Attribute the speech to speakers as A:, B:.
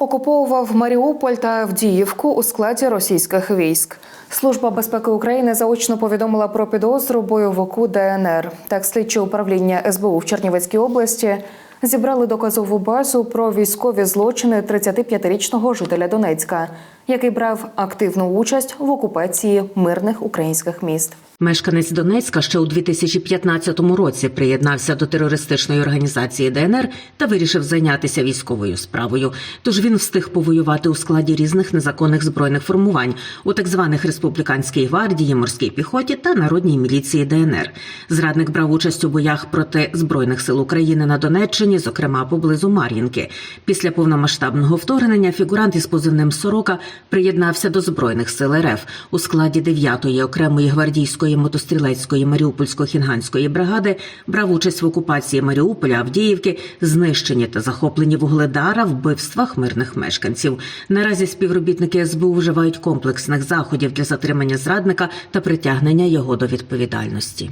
A: Окуповував Маріуполь та Авдіївку у складі російських військ. Служба безпеки України заочно повідомила про підозру бойовику ДНР. Так, слідче управління СБУ в Чернівецькій області зібрали доказову базу про військові злочини 35-річного жителя Донецька, який брав активну участь в окупації мирних українських міст.
B: Мешканець Донецька ще у 2015 році приєднався до терористичної організації ДНР та вирішив зайнятися військовою справою. Тож він встиг повоювати у складі різних незаконних збройних формувань у так званих республіканській гвардії, морській піхоті та народній міліції ДНР. Зрадник брав участь у боях проти збройних сил України на Донеччині, зокрема поблизу Мар'їнки. Після повномасштабного вторгнення фігурант із позивним Сорока приєднався до збройних сил РФ у складі 9-ї окремої гвардійської мотострілецької Маріупольсько-Хінганської бригади брав участь в окупації Маріуполя, Авдіївки, знищенні та захопленні вугледара, вбивствах мирних мешканців. Наразі співробітники СБУ вживають комплексних заходів для затримання зрадника та притягнення його до відповідальності.